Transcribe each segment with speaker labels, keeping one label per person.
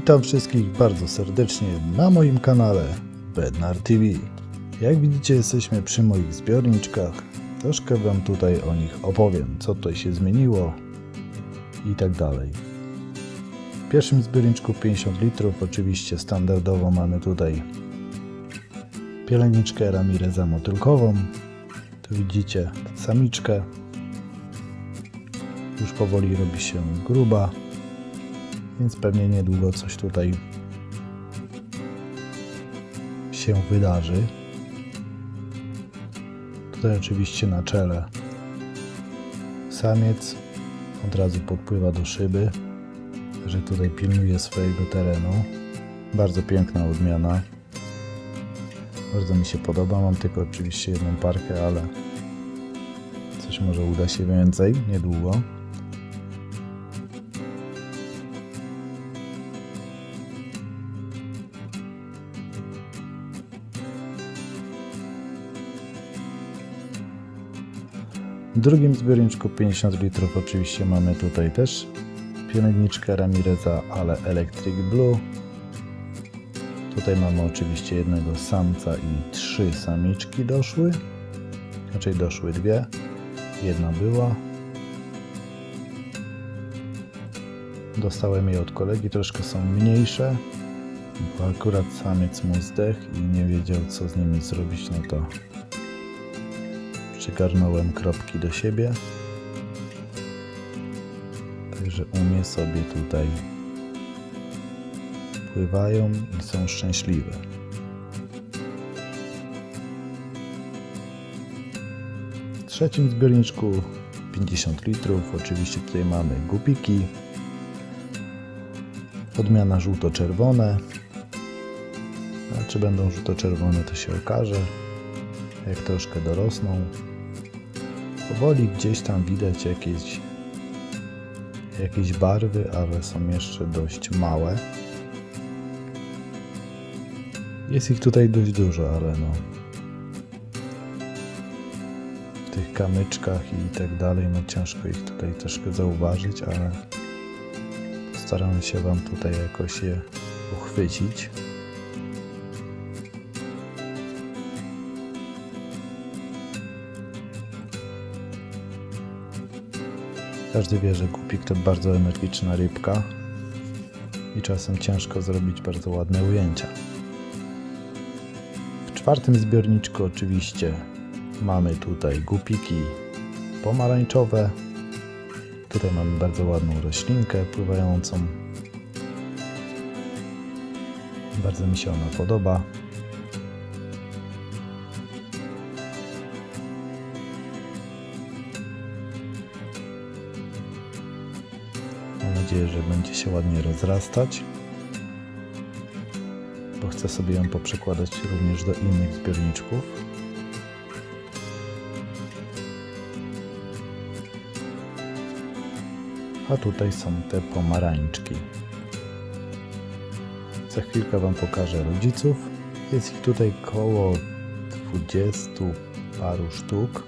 Speaker 1: Witam wszystkich bardzo serdecznie na moim kanale Bednar TV. Jak widzicie jesteśmy przy moich zbiorniczkach. Troszkę Wam tutaj o nich opowiem, co tutaj się zmieniło i tak dalej. W pierwszym zbiorniczku 50 litrów, oczywiście standardowo mamy tutaj pieleniczkę Ramireza motylkową. Tu widzicie samiczkę. Już powoli robi się gruba więc pewnie niedługo coś tutaj się wydarzy. Tutaj oczywiście na czele samiec od razu podpływa do szyby, że tutaj pilnuje swojego terenu. Bardzo piękna odmiana. Bardzo mi się podoba. Mam tylko oczywiście jedną parkę, ale coś może uda się więcej niedługo. W drugim zbiorniczku 50 litrów oczywiście mamy tutaj też pielęgniczkę Ramireza, ale Electric Blue. Tutaj mamy oczywiście jednego samca i trzy samiczki doszły. Raczej doszły dwie. Jedna była. Dostałem je od kolegi, troszkę są mniejsze, bo akurat samiec mu zdechł i nie wiedział co z nimi zrobić, no to przygarnąłem kropki do siebie. Także umie sobie tutaj pływają i są szczęśliwe. W trzecim zbiorniczku 50 litrów. Oczywiście tutaj mamy gupiki. Odmiana żółto-czerwone. A czy będą żółto-czerwone to się okaże. Jak troszkę dorosną. Powoli gdzieś tam widać jakieś, jakieś barwy, ale są jeszcze dość małe. Jest ich tutaj dość dużo, ale no. W tych kamyczkach i tak dalej, no ciężko ich tutaj troszkę zauważyć, ale postaram się Wam tutaj jakoś je uchwycić. Każdy wie, że kupik to bardzo energiczna rybka i czasem ciężko zrobić bardzo ładne ujęcia. W czwartym zbiorniczku oczywiście mamy tutaj gupiki pomarańczowe. Tutaj mamy bardzo ładną roślinkę pływającą. Bardzo mi się ona podoba. Nadzieję, że będzie się ładnie rozrastać. Bo chcę sobie ją poprzekładać również do innych zbiorniczków. A tutaj są te pomarańczki. Za chwilkę Wam pokażę rodziców. Jest ich tutaj koło 20 paru sztuk.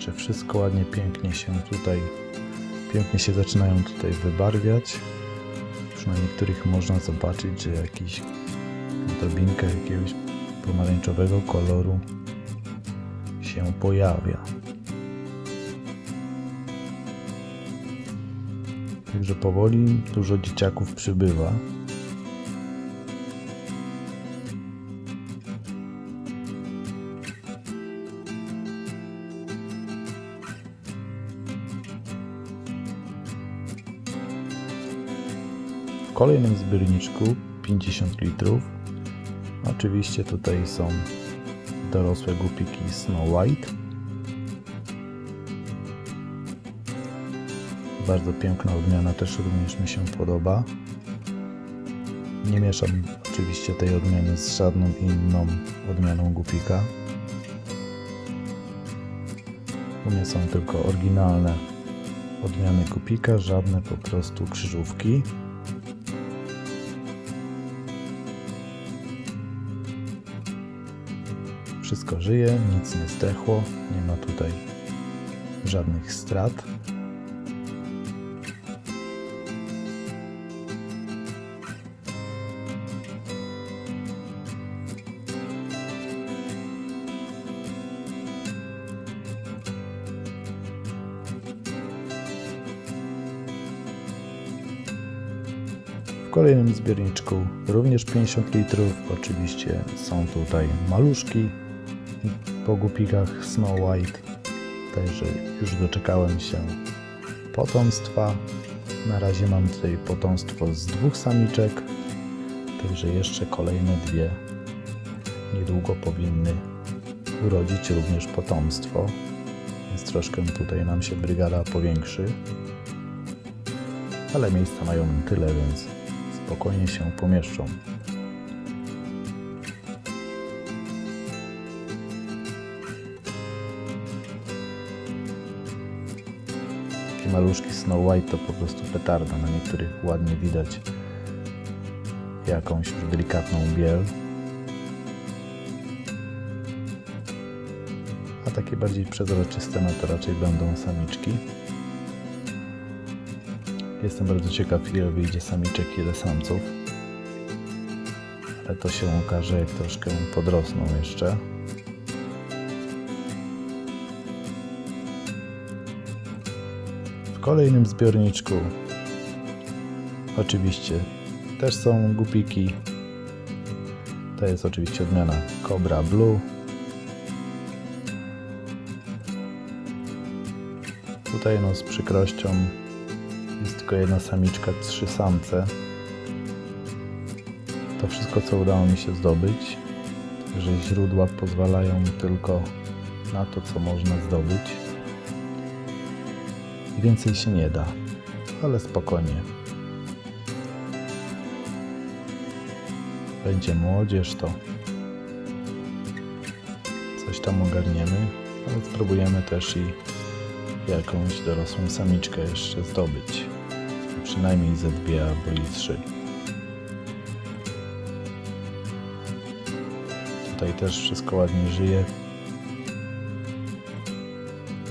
Speaker 1: Także wszystko ładnie, pięknie się tutaj, pięknie się zaczynają tutaj wybarwiać. Już na niektórych można zobaczyć, że jakiś drobinka jakiegoś pomarańczowego koloru się pojawia. Także powoli dużo dzieciaków przybywa. Kolejnym zbiorniczku 50 litrów. Oczywiście tutaj są dorosłe gupiki Snow White. Bardzo piękna odmiana, też również mi się podoba. Nie mieszam oczywiście tej odmiany z żadną inną odmianą gupika. U mnie są tylko oryginalne odmiany gupika, żadne po prostu krzyżówki. Wszystko żyje, nic nie zdechło, nie ma tutaj żadnych strat. W kolejnym zbiorniczku również 50 litrów. Oczywiście są tutaj maluszki, po głupikach Snow White. Także już doczekałem się potomstwa. Na razie mam tutaj potomstwo z dwóch samiczek. Także jeszcze kolejne dwie niedługo powinny urodzić również potomstwo. Więc troszkę tutaj nam się brygada powiększy. Ale miejsca mają tyle, więc spokojnie się pomieszczą. Takie maluszki Snow White to po prostu petarda. Na niektórych ładnie widać jakąś delikatną biel. A takie bardziej przezroczyste no to raczej będą samiczki. Jestem bardzo ciekaw ile wyjdzie samiczek, ile samców. Ale to się okaże jak troszkę podrosną jeszcze. W kolejnym zbiorniczku oczywiście też są gupiki. To jest oczywiście odmiana Cobra Blue. Tutaj no z przykrością jest tylko jedna samiczka, trzy samce. To wszystko co udało mi się zdobyć, że źródła pozwalają tylko na to co można zdobyć. Więcej się nie da, ale spokojnie. Będzie młodzież, to coś tam ogarniemy, ale spróbujemy też i jakąś dorosłą samiczkę jeszcze zdobyć. Przynajmniej ze dwie albo i trzy. Tutaj też wszystko ładnie żyje.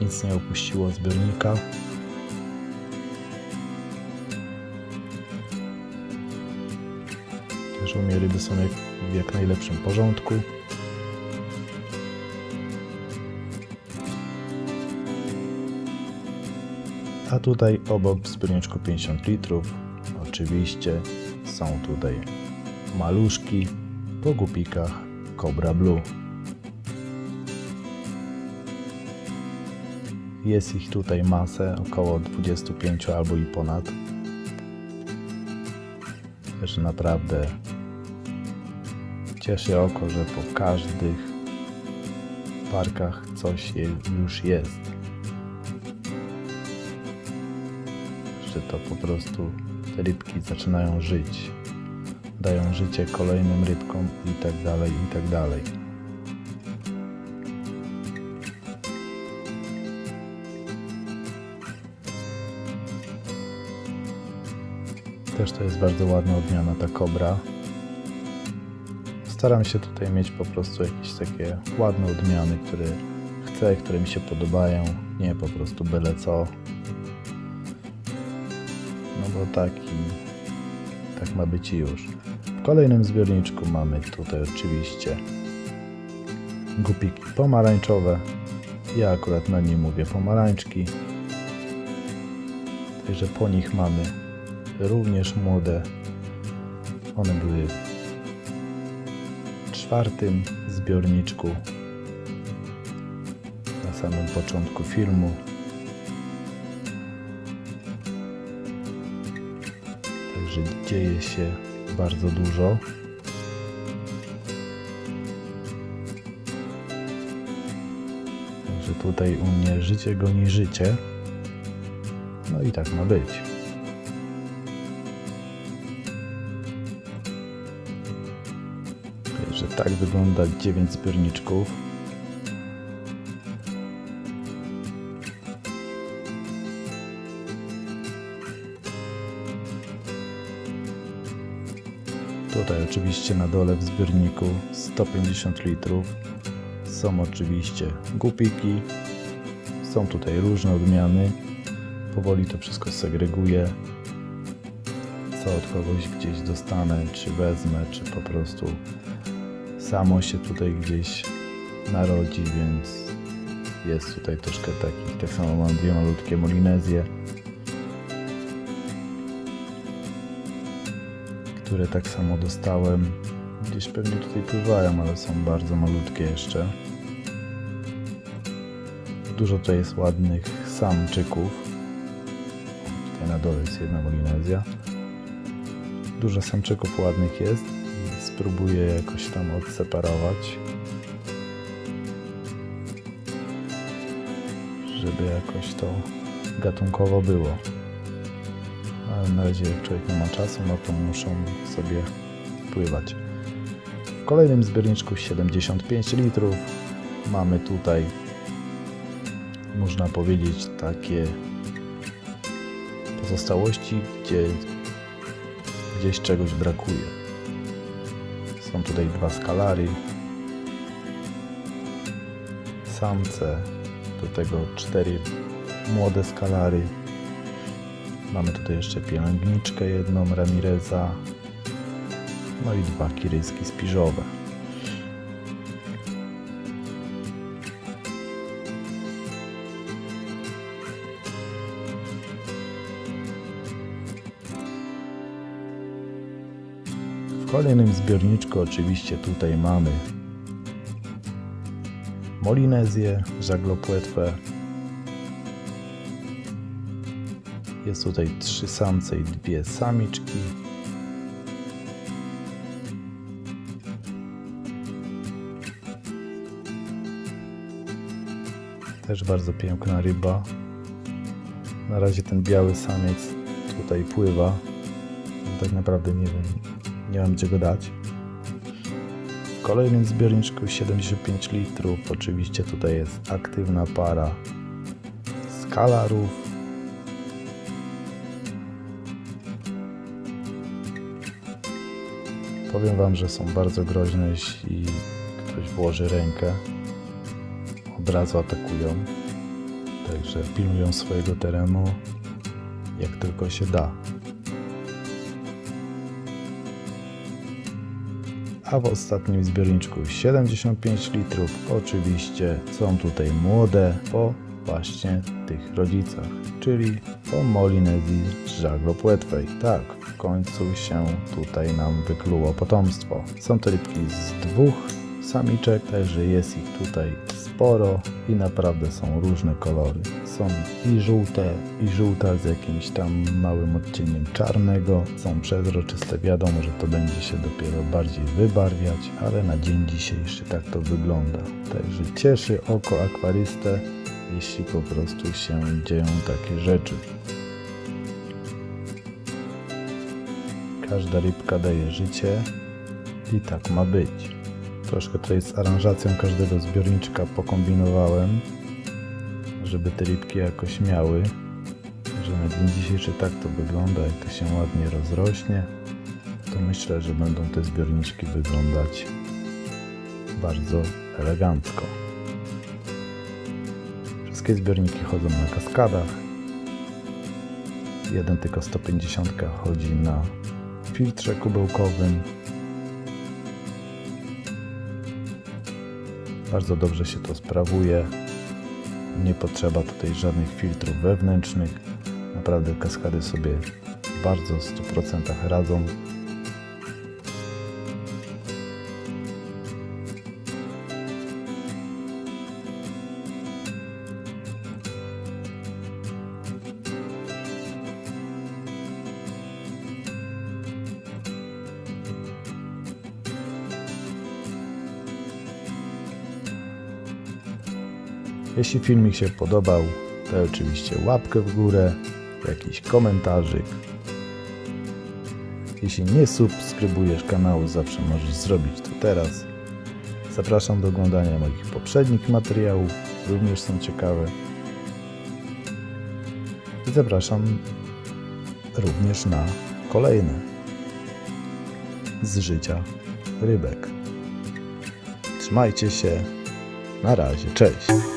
Speaker 1: Nic nie opuściło zbiornika. U ryby są jak, w jak najlepszym porządku. A tutaj obok w zbiorniczku 50 litrów oczywiście są tutaj maluszki po gupikach Cobra Blue. Jest ich tutaj masę, około 25 albo i ponad. Także naprawdę cieszy oko, że po każdych parkach coś już jest. Że to po prostu te rybki zaczynają żyć. Dają życie kolejnym rybkom i tak dalej, i tak dalej. Też to jest bardzo ładna odmiana ta kobra. Staram się tutaj mieć po prostu jakieś takie ładne odmiany, które chcę, które mi się podobają. Nie po prostu byle co. No bo tak i tak ma być i już. W kolejnym zbiorniczku mamy tutaj oczywiście gupiki pomarańczowe. Ja akurat na nim mówię pomarańczki. Także po nich mamy również młode. One były czwartym zbiorniczku na samym początku filmu. Także dzieje się bardzo dużo. Także tutaj u mnie życie goni życie. No i tak ma być. Tak wygląda 9 zbiorniczków. Tutaj oczywiście na dole w zbiorniku 150 litrów. Są oczywiście gupiki. Są tutaj różne odmiany. Powoli to wszystko segreguję. Co od kogoś gdzieś dostanę, czy wezmę, czy po prostu samo się tutaj gdzieś narodzi, więc jest tutaj troszkę takich. Tak samo mam dwie malutkie molinezje. które tak samo dostałem. Gdzieś pewnie tutaj pływają, ale są bardzo malutkie jeszcze. Dużo tutaj jest ładnych samczyków. Tutaj na dole jest jedna molinezja. Dużo samczyków ładnych jest. Spróbuję jakoś tam odseparować. Żeby jakoś to gatunkowo było. Ale na razie jak człowiek nie ma czasu, no to muszą sobie pływać. W kolejnym zbiorniczku 75 litrów mamy tutaj można powiedzieć takie pozostałości, gdzie gdzieś czegoś brakuje. Są tutaj dwa skalary, samce, do tego cztery młode skalary. Mamy tutaj jeszcze pielęgniczkę jedną Ramireza, no i dwa kiryski spiżowe. Kolejnym zbiorniczku oczywiście tutaj mamy Molinezję, żaglopłetwę. Jest tutaj trzy samce i dwie samiczki. Też bardzo piękna ryba. Na razie ten biały samiec tutaj pływa. Tak naprawdę nie wiem, nie mam gdzie go dać. W kolejnym zbiorniczku 75 litrów. Oczywiście tutaj jest aktywna para skalarów. Powiem Wam, że są bardzo groźne, jeśli ktoś włoży rękę. Od razu atakują. Także pilnują swojego terenu jak tylko się da. A w ostatnim zbiorniczku 75 litrów. Oczywiście są tutaj młode po właśnie tych rodzicach, czyli po Molinezji żaglopłetwej. Tak, w końcu się tutaj nam wykluło potomstwo. Są to rybki z dwóch samiczek, także jest ich tutaj sporo i naprawdę są różne kolory. Są i żółte, i żółta z jakimś tam małym odcieniem czarnego. Są przezroczyste, wiadomo, że to będzie się dopiero bardziej wybarwiać, ale na dzień dzisiejszy tak to wygląda. Także cieszy oko akwarystę, jeśli po prostu się dzieją takie rzeczy. Każda rybka daje życie i tak ma być. Troszkę tutaj z aranżacją każdego zbiorniczka pokombinowałem, żeby te rybki jakoś miały. Że na dzień dzisiejszy tak to wygląda, jak to się ładnie rozrośnie, to myślę, że będą te zbiorniczki wyglądać bardzo elegancko. Wszystkie zbiorniki chodzą na kaskadach. Jeden tylko 150 chodzi na filtrze kubełkowym. Bardzo dobrze się to sprawuje. Nie potrzeba tutaj żadnych filtrów wewnętrznych. Naprawdę kaskady sobie bardzo w 100% radzą. Jeśli filmik się podobał, to oczywiście łapkę w górę, jakiś komentarzyk. Jeśli nie subskrybujesz kanału, zawsze możesz zrobić to teraz. Zapraszam do oglądania moich poprzednich materiałów, również są ciekawe. I zapraszam również na kolejne z życia rybek. Trzymajcie się. Na razie. Cześć.